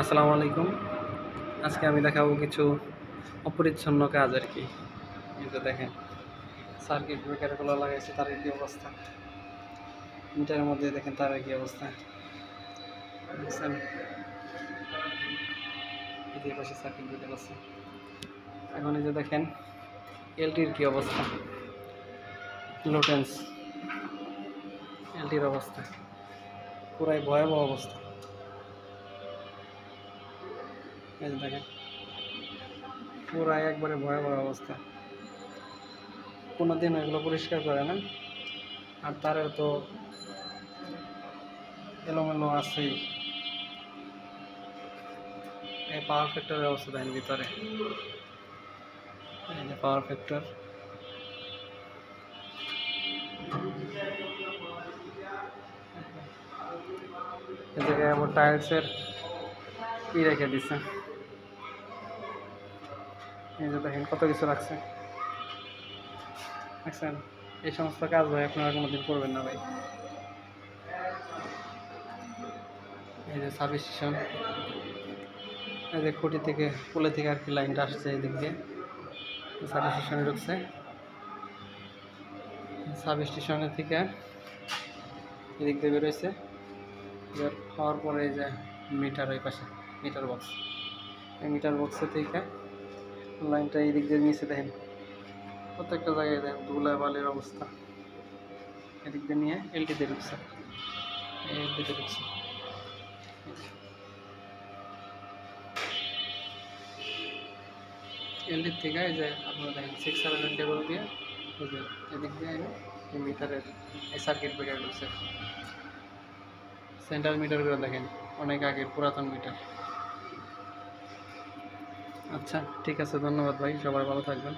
আসসালামু আলাইকুম। আজকে আমি দেখাবো কিছু অপরিচ্ছন্ন কাজ আর কি। যে দেখেন সার্কিট ব্রেকারগুলো লাগাইছে, তার কি অবস্থা? মিটারের মধ্যে দেখেন তার কি অবস্থা। দেখছেন এই পাশে সার্কিট ব্রেকার আছে এখন এই যে দেখেন, এলটির কি অবস্থা? লোটেন্স। এলটির অবস্থা। পুরাই ভয়াবহ অবস্থা। এই দেখেন। পুরাই একবারে ভয়াবহ অবস্থা। কোনো দিন এগুলো পরিষ্কার করে না। আর তারের তো এলোমেলো আছেই। এই পাওয়ার ফ্যাক্টরের অবস্থা দেখেন ভিতরে। এই যে পাওয়ার ফ্যাক্টর এই জায়গায় টায়ার্সের ই রেখে দিছে। এই যে দেখেন, কত কিছু রাখছে। দেখছেন এই সমস্ত কাজ ভাই আপনারা কোনোদিন করবেন না ভাই। এই যে সার্ভিস স্টেশন এই যে খুঁটি থেকে পুলে থেকে আর কি লাইনটা আসছে এদিক দিয়ে। সার্ভিস স্টেশনে ঢুকছে। সাব স্টেশনের থেকে এদিক দিয়ে বেরোইছে বের হওয়ার পরে এই যে মিটার ওই পাশে মিটার বক্স এই মিটার বক্সে থেকে লাইনটা এই দিক দিয়ে নিচে দেখেন। প্রত্যেকটা জায়গায় দেখেন ধুলা, বালির অবস্থা। এদিক দিয়ে নিয়ে এলটিতে ঢুকছে। এলটিতে ঢুকছে। এলটির থেকে এই যে আপনারা দেখেন সিক্স সেভেন কেবল দিয়ে এই এদিক দিয়ে এই মিটারের এই সার্কিট ব্রেকার ঢুকছে। সেন্টার মিটারগুলো দেখেন, অনেক আগের পুরাতন মিটার আচ্ছা ঠিক আছে ধন্যবাদ ভাই সবাই ভালো থাকবেন।